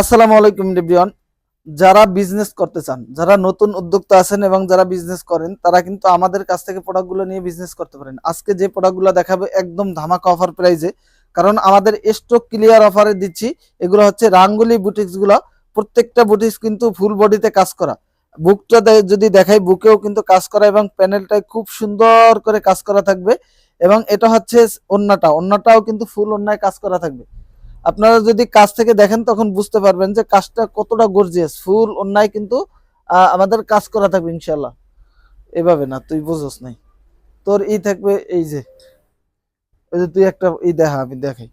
আসসালামু আলাইকুম রিবিয়ন যারা বিজনেস করতে চান, যারা নতুন উদ্যোক্তা আছেন এবং যারা বিজনেস করেন, তারা কিন্তু আমাদের কাছ থেকে প্রোডাক্টগুলো নিয়ে বিজনেস করতে পারেন। আজকে যে প্রোডাক্টগুলো দেখাবে একদম ধামাকা অফার প্রাইজে কারণ আমাদের স্টক ক্লিয়ার অফারে দিচ্ছি, এগুলো হচ্ছে রাঙ্গুলি বুটিক্সগুলো। প্রত্যেকটা বুটিক্স কিন্তু ফুল বডিতে কাজ করা। বুকটা যদি দেখাই বুকেও কিন্তু কাজ করা এবং প্যানেলটায় খুব সুন্দর করে কাজ করা থাকবে। এবং এটা হচ্ছে অন্যটা, অন্যটাও কিন্তু ফুল অন্যায় কাজ করা থাকবে। আপনারা যদি কাজ থেকে দেখেন তখন বুঝতে পারবেন যে কাজটা কতটা গর্জিয়াস ফুল অন্যায় কিন্তু আমাদের কাজ করা থাকবে ইনশাল্লাহ এভাবে না তুই বুঝোস নাই। তোর ই থাকবে এই যে ওই যে তুই একটা ই দেখা আমি দেখাই।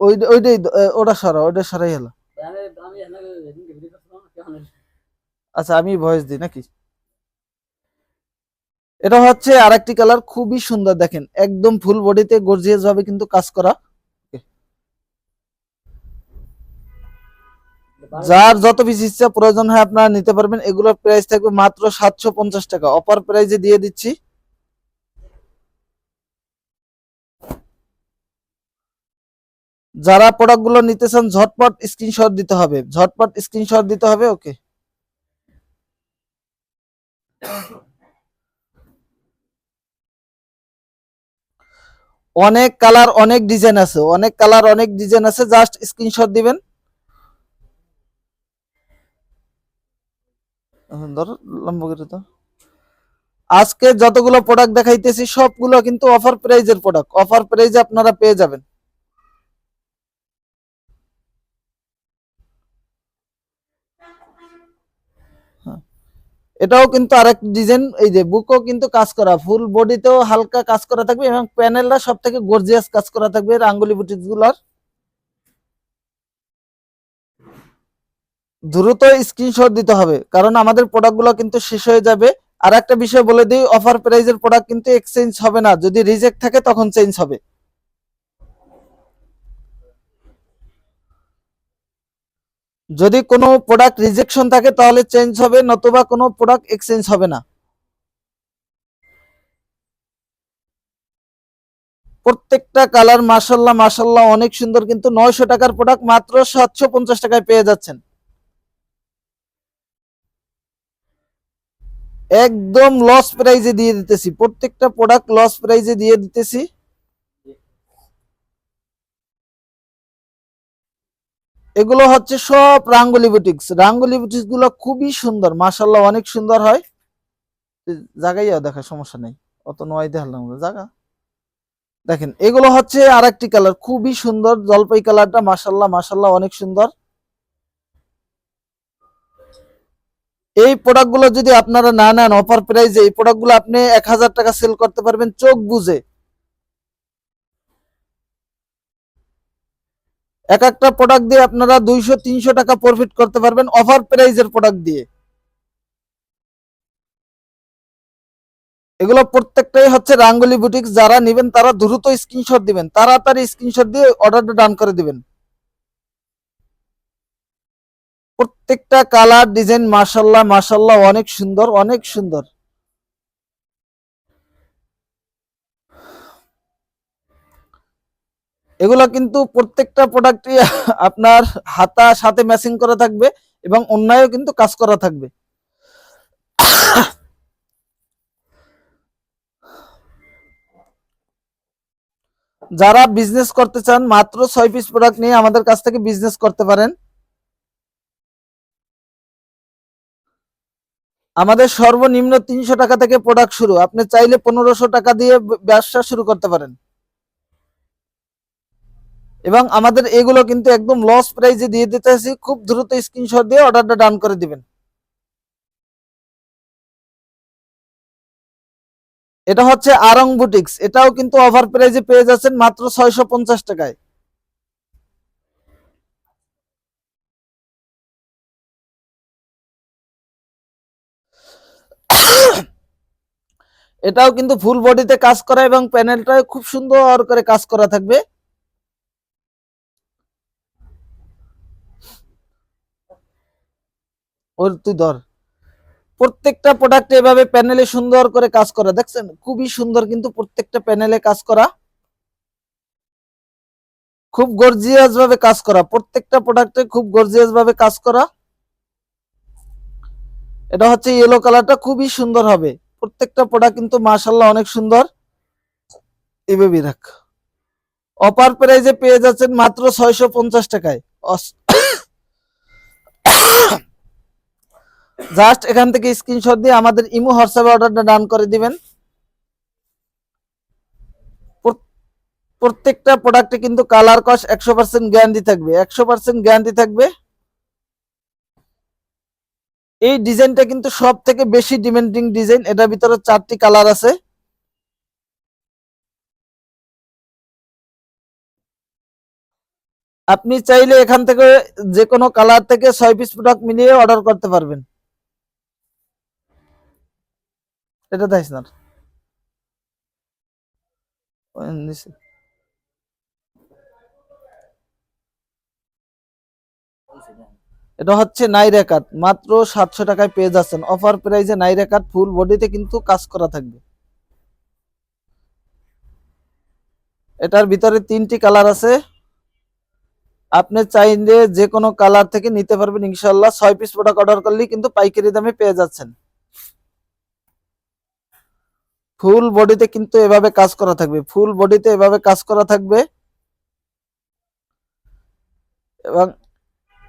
ওই ওইটাই ওটা সরা ওইটা সরাই হলো। আচ্ছা আমি ভয়েস দিই নাকি? এটা হচ্ছে আরেকটি কালার, খুবই সুন্দর, দেখেন, একদম ফুল বডিতে গর্জিয়াস ভাবে কিন্তু কাজ করা। যার যত পিস ইচ্ছা প্রয়োজন হয় আপনারা নিতে পারবেন, এগুলোর প্রাইস থাকবে মাত্র সাতশো পঞ্চাশ টাকা। অফার প্রাইজে দিয়ে দিচ্ছি। যারা প্রোডাক্টগুলো নিতে চান, ঝটপট স্ক্রিনশট দিতে হবে। ঝটপট স্ক্রিনশট দিতে হবে ওকে অনেক কালার, অনেক ডিজাইন আছে। অনেক কালার, অনেক ডিজাইন আছে। জাস্ট স্ক্রিনশট দিবেন। আজকে যতগুলো প্রোডাক্ট দেখাইতেছি, সবগুলো কিন্তু অফার প্রাইজের প্রোডাক্ট অফার প্রাইজে আপনারা পেয়ে যাবেন। এটাও কিন্তু আরেক ডিজাইন এই যে বুকও কিন্তু কাজ করা ফুল বডিতেও হালকা কাজ করা থাকবে এবং প্যানেলটা সব থেকে গর্জিয়াস কাজ করা থাকবে রাঙ্গুলি বুটিক্সগুলার দ্রুত স্ক্রিনশট দিতে হবে, কারণ আমাদের প্রোডাক্টগুলো কিন্তু শেষ হয়ে যাবে। আর একটা বিষয় বলে দিই অফার প্রাইজের প্রোডাক্ট কিন্তু এক্সচেঞ্জ হবে না, যদি রিজেক্ট থাকে তখন চেঞ্জ হবে। যদি কোনো প্রোডাক্ট রিজেকশন থাকে, তাহলে চেঞ্জ হবে, নতুবা কোনো প্রোডাক্ট এক্সচেঞ্জ হবে না। প্রত্যেকটা কালার মাসাল্লাহ মাসাল্লাহ অনেক সুন্দর, কিন্তু নয়শো টাকার প্রোডাক্ট মাত্র সাতশো পঞ্চাশ টাকায় পেয়ে যাচ্ছেন। একদম লস প্রাইজে দিয়ে দিতেছি। প্রত্যেকটা প্রোডাক্ট লস প্রাইজে দিয়ে দিতেছি। এগুলো হচ্ছে সব রাঙ্গুলি বুটিক্স। রাঙ্গুলি বুটিক্সগুলো খুবই সুন্দর মাসাল্লাহ অনেক সুন্দর হয়। জায়গায় দেখা, সমস্যা নেই। অত নয় দেখালাম জায়গা দেখেন, এগুলো হচ্ছে আর একটি কালার, খুবই সুন্দর, জলপাই কালারটা মাসাল্লাহ মাসাল্লাহ অনেক সুন্দর। এই প্রোডাক্টগুলো যদি আপনারা না নেন অফার প্রাইজে এই প্রোডাক্টগুলো আপনি এক হাজার টাকা সেল করতে পারবেন, চোখ বুঝে এক একটা প্রোডাক্ট দিয়ে আপনারা দুইশো, তিনশো টাকা প্রফিট করতে পারবেন অফার প্রাইজের প্রোডাক্ট দিয়ে। এগুলো প্রত্যেকটাই হচ্ছে রাঙ্গুলি বুটিক যারা নেবেন তারা দ্রুত স্ক্রিনশট দিবেন, তাড়াতাড়ি স্ক্রিনশট দিয়ে অর্ডারটা ডান করে দিবেন। প্রত্যেকটা কালার ডিজাইন মাশাল্লাহ মাশাল্লাহ, অনেক সুন্দর অনেক সুন্দর। এগুলো কিন্তু প্রত্যেকটা প্রোডাক্টই আপনার হাতা সাথে ম্যাচিং করা থাকবে এবং অন্যায়ও কিন্তু কাজ করা থাকবে। যারা বিজনেস করতে চান, মাত্র ছয় পিস প্রোডাক্ট নিয়ে আমাদের কাছ থেকে বিজনেস করতে পারেন। আমাদের সর্বনিম্ন তিনশো টাকা থেকে প্রোডাক্ট শুরু। আপনি চাইলে পনেরোশো টাকা দিয়ে ব্যবসা শুরু করতে পারেন। এবং আমাদের এগুলো কিন্তু একদম লস প্রাইজে দিয়ে দিতেছি খুব দ্রুত স্ক্রিনশট দিয়ে অর্ডারটা ডান করে দিবেন। এটা হচ্ছে আরং বুটিক্স এটাও কিন্তু অফার প্রাইজে পেয়ে যাচ্ছেন মাত্র ছয়শো পঞ্চাশ টাকায়। এটাও কিন্তু ফুল বডিতে কাজ করা এবং প্যানেলটা খুব সুন্দর করে কাজ করা থাকবে। ওর তুই ধর। প্রত্যেকটা প্রোডাক্ট এভাবে প্যানেলে সুন্দর করে কাজ করা। দেখছেন? খুবই সুন্দর কিন্তু প্রত্যেকটা প্যানেলে কাজ করা। খুব গর্জিয়াস ভাবে কাজ করা। প্রত্যেকটা প্রোডাক্টে খুব গর্জিয়াস ভাবে কাজ করা। এটা হচ্ছে ইয়েলো কালারটা খুবই সুন্দর হবে। প্রত্যেকটা প্রোডাক্ট কিন্তু মাশাল্লাহ অনেক সুন্দর। এভাবে রাখ অপার প্রাইজে পেয়ে যাচ্ছেন মাত্র ছয়শো পঞ্চাশ টাকায়। জাস্ট এখান থেকে স্ক্রিনশট দিয়ে আমাদের ইমো হোয়াটসঅ্যাপে অর্ডারটা ডান করে দিবেন। প্রত্যেকটা প্রোডাক্টে কিন্তু কালার কস একশো পার্সেন্ট গ্যারান্টি থাকবে। একশো পার্সেন্ট গ্যারান্টি থাকবে। এই ডিজাইনটা কিন্তু সব থেকে বেশি ডিমান্ডিং ডিজাইন এটার ভিতরে চারটি কালার আছে। আপনি চাইলে এখান থেকে যে কোনো কালার থেকে ছয় পিস প্রোডাক্ট মিলিয়ে অর্ডার করতে পারবেন। এটা দেখ না এটা হচ্ছে নাইরা কাট মাত্র সাতশো টাকায় পেয়ে যাচ্ছেন। অফার প্রাইসে নাইরা কাট ফুল বডিতে কিন্তু কাজ করা থাকবে। এটার ভিতরে তিনটি কালার আছে। আপনি চাইলে যে কোনো কালার থেকে নিতে পারবেন। ইনশাল্লাহ ছয় পিস প্রোডাক্ট অর্ডার করলেই কিন্তু পাইকারি দামে পেয়ে যাচ্ছেন। ফুল বডিতে কিন্তু এভাবে কাজ করা থাকবে। ফুল বডিতে এভাবে কাজ করা থাকবে। এবং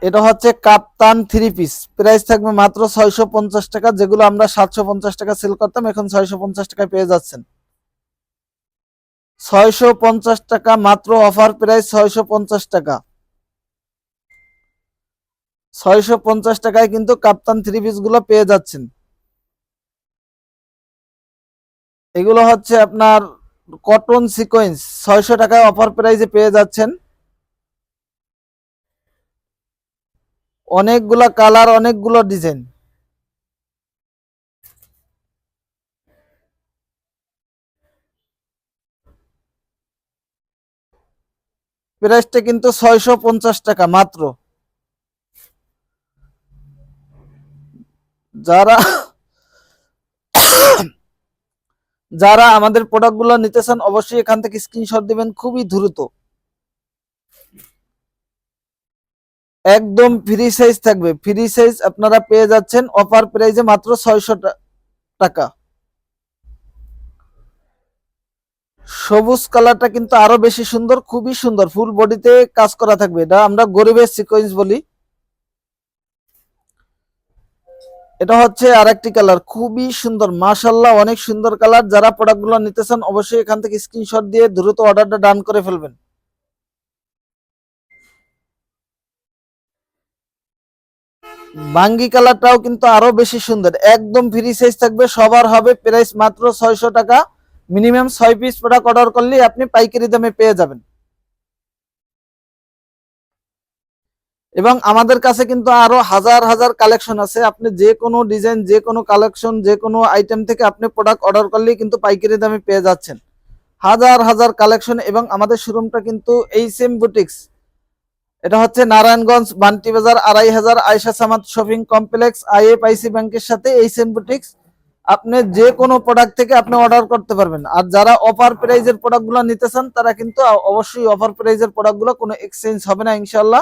এটা হচ্ছে কাপ্তান থ্রি পিস প্রাইস থাকবে মাত্র ছয়শো পঞ্চাশ টাকা, যেগুলো আমরা সাতশো পঞ্চাশ টাকা সেল করতাম, এখন ছয়শো পঞ্চাশ টাকায় পেয়ে যাচ্ছেন। ছয়শো পঞ্চাশ টাকা মাত্র অফার প্রাইস ছয়শো পঞ্চাশ টাকা। ছয়শো পঞ্চাশ টাকায় কিন্তু কাপ্তান থ্রি পিসগুলো পেয়ে যাচ্ছেন। এগুলো হচ্ছে আপনার কটন সিকোয়েন্স ছয়শো টাকায় অফার প্রাইসে পেয়ে যাচ্ছেন। অনেকগুলো কালার অনেকগুলো ডিজাইন প্রাইসটা কিন্তু ছয়শো পঞ্চাশ টাকা মাত্র। যারা যারা আমাদের প্রোডাক্টগুলো নিতে চান অবশ্যই এখান থেকে স্ক্রিনশট দিবেন, খুবই দ্রুত। একদম ফ্রি সাইজ থাকবে। ফ্রি সাইজ আপনারা পেয়ে যাচ্ছেন অফার প্রাইজে মাত্র ছয়শো টাকা। সবুজ কালারটা কিন্তু আরও বেশি সুন্দর, খুবই সুন্দর। ফুল বডিতে কাজ করা থাকবে। এটা আমরা গরিবের সিকোয়েন্স বলি। এটা হচ্ছে আরেকটি কালার, খুবই সুন্দর মাশাল্লাহ অনেক সুন্দর কালার। যারা প্রোডাক্টগুলো নিতে চান অবশ্যই এখান থেকে স্ক্রিনশট দিয়ে দ্রুত অর্ডারটা ডান করে ফেলবেন। বাঙ্গি কালারটাও কিন্তু আরও বেশি সুন্দর, একদম ফ্রি সাইজ থাকবে, সবার হবে প্রাইস মাত্র ছয়শো টাকা। মিনিমাম ছয় পিস প্রোডাক্ট অর্ডার করলে আপনি পাইকারি দামে পেয়ে যাবেন। এবং আমাদের কাছে কিন্তু আরও হাজার হাজার কালেকশন আছে। আপনি যে কোনো ডিজাইন যে কোনো কালেকশন যে কোনো আইটেম থেকে আপনি প্রোডাক্ট অর্ডার করলেই কিন্তু পাইকারি দামে পেয়ে যাচ্ছেন। হাজার হাজার কালেকশন এবং আমাদের শোরুমটা কিন্তু এই সেম বুটিক্স এটা হচ্ছে নারায়ণগঞ্জ, বান্টি বাজার, আড়াই হাজার Ayesha Samad shopping complex IFIC ব্যাংকের সাথে এই সেম বুটিক্স আপনি যে কোনো প্রোডাক্ট থেকে আপনি অর্ডার করতে পারবেন। আর যারা অফার প্রাইজের প্রোডাক্টগুলো নিতে চান, তারা কিন্তু অবশ্যই অফার প্রাইজের প্রোডাক্টগুলো কোনো এক্সচেঞ্জ হবে না ইনশাল্লাহ